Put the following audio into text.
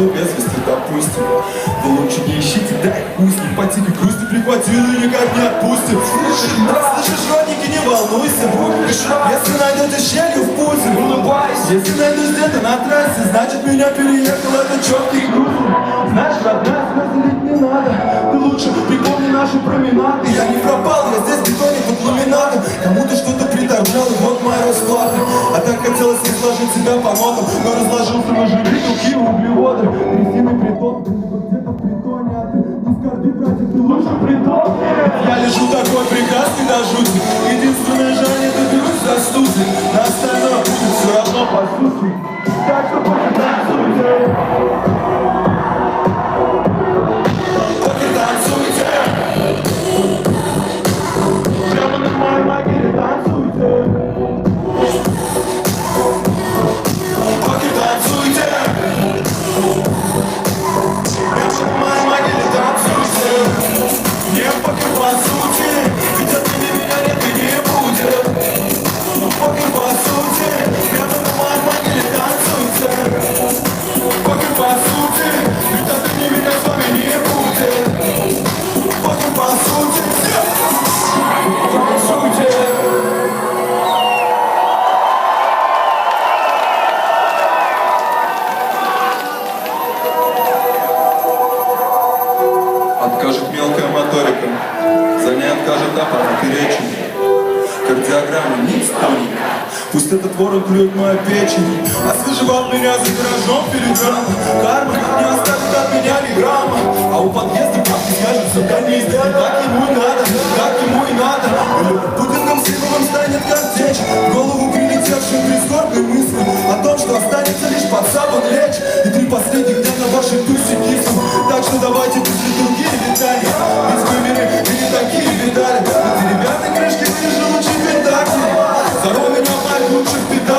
пропаду без вести, допустим. Вы лучше не ищите, дай уснем По тихой грусти прихватил и никак не отпустим. Слышишь, слышишь, родненький, не волнуйся Если найдете щелью в пузе, улыбайся. Если найдусь где-то на трассе, значит меня переехал этот четкий груз. Знаешь, родная, лить не надо. Ты лучше припомни наши променады. Я не пропал, я здесь бетоне под ламинатом Кому-то что-то приторгал, и вот моя расплата А так хотелось не сложить себя по нотам Но разложился на жири, белки, углеводы Трясины притон, где-то в притоне А ты не скорби, братья, ты лучше в притоне Я лежу такой прекрасный до жути. Единственное желание доберусь до студии На остальное все равно по сути откажет мелкая моторика, за ней откажет аппарат и речи. Кардиограмма не встанет, пусть этот ворон клюет мою печень, а освежевал меня за гаражом переграм, карма не оставит от меня ни грамма, а у подъезда папки вяжутся сука, не сделай, так ему и надо, так ему и надо. Выгодным символом станет картечь, в голову прилетевшим прискорбной мысли о том, что останется лишь под сабом лечь, и три последних дня на вашей тусе кису, так что давайте быстрее. лучших тебя.